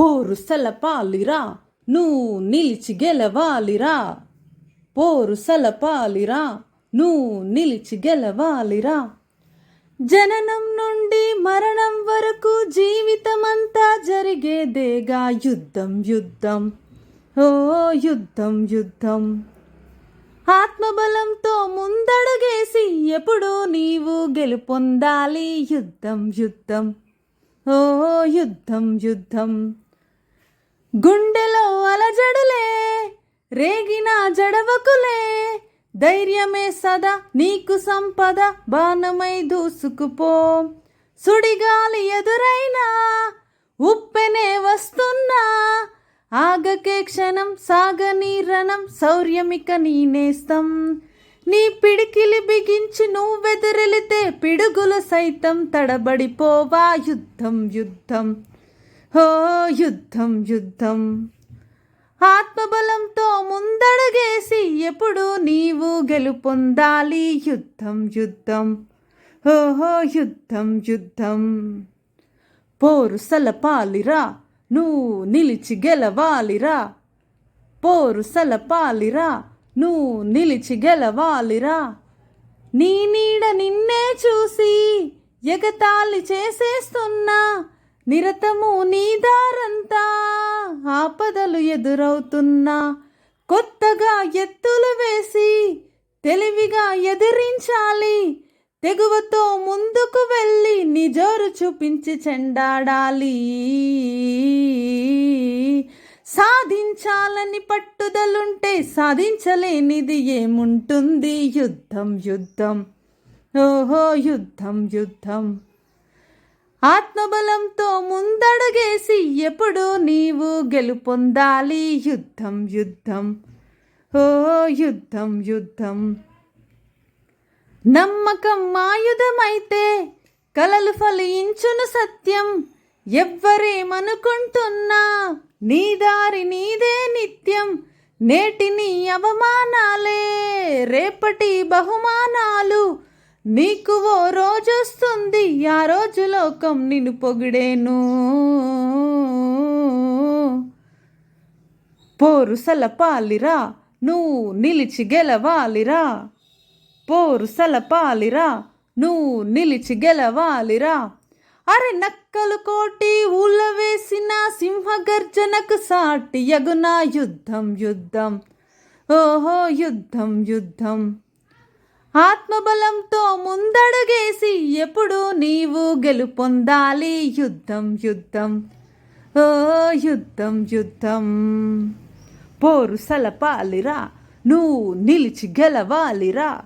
పోరు సలపాలిరా నువ్వు నిలిచి గెలవాలిరా. పోరు సలపాలిరా నువ్వు నిలిచి గెలవాలిరా. జననం నుండి మరణం వరకు జీవితమంతా జరిగేదేగా యుద్ధం యుద్ధం. ఓ యుద్ధం యుద్ధం. ఆత్మబలంతో ముందడుగేసి ఎప్పుడు నీవు గెలుపొందాలి. యుద్ధం యుద్ధం. ఓ యుద్ధం యుద్ధం. గుండెలో అలజడులే రేగిన జడవకులే. ధైర్యమే సదా నీకు సంపద బాణమై దూసుకుపో. సుడిగాలి ఎదురైనా ఉప్పెనే వస్తున్నా. ఆగకే క్షణం సాగని రణం శౌర్యమిక నేస్తం నీ పిడికిలి బిగించి నువ్వెదురెలితే పిడుగులు సైతం తడబడిపోవా. యుద్ధం యుద్ధం. హో యుద్ధం యుద్ధం. ఆత్మబలంతో ముందడుగేసి ఎప్పుడు నీవు గెలుపొందాలి? యుద్ధం యుద్ధం. ఓహో యుద్ధం యుద్ధం. పోరు సలపాలిరా నువ్వు నిలిచి గెలవాలిరా. పోరు సలపాలిరా నువ్వు నిలిచి గెలవాలిరా. నీ నీడ నిన్నే చూసి ఎగతాళి చేసేస్తున్నా. నిరతము నీదారంతా ఆపదలు ఎదురవుతున్నా. కొత్తగా ఎత్తులు వేసి తెలివిగా ఎదిరించాలి. తెగువతో ముందుకు వెళ్ళి నిజోరు చూపించి చెండాడాలి. సాధించాలని పట్టుదలుంటే సాధించలేనిది ఏముంటుంది? యుద్ధం యుద్ధం. ఓహో యుద్ధం యుద్ధం. ఆత్మబలంతో ముందడుగేసి ఎప్పుడు నీవు గెలుపొందాలి? యుద్ధం యుద్ధం. ఓ యుద్ధం యుద్ధం. నమ్మకం మాయుధమైతే కలలు ఫలించును సత్యం. ఎవ్వరేమనుకుంటున్నా నీ దారి నీదే నిత్యం. నేటి నీ అవమానాలే రేపటి బహుమానాలు. నీకు ఓ రోజొస్తుంది ఆ రోజు లోకం నిన్ను పొగిడేను. పోరుసల పాలిరా నువ్వు నిలిచి గెలవాలిరా. పోరుసల పాలిరా నువ్వు నిలిచి గెలవాలిరా. అరే నక్కలు కోటి ఊళ్ళ వేసిన సింహగర్జనకు సాటి యగునా యుద్ధం యుద్ధం. ఓహో యుద్ధం యుద్ధం. ఆత్మబలంతో ముందడుగేసి ఎప్పుడు నీవు గెలుపొందాలి? యుద్ధం యుద్ధం. ఓ యుద్ధం యుద్ధం. పోరు సలపాలిరా నువ్వు నిలిచి గెలవాలిరా.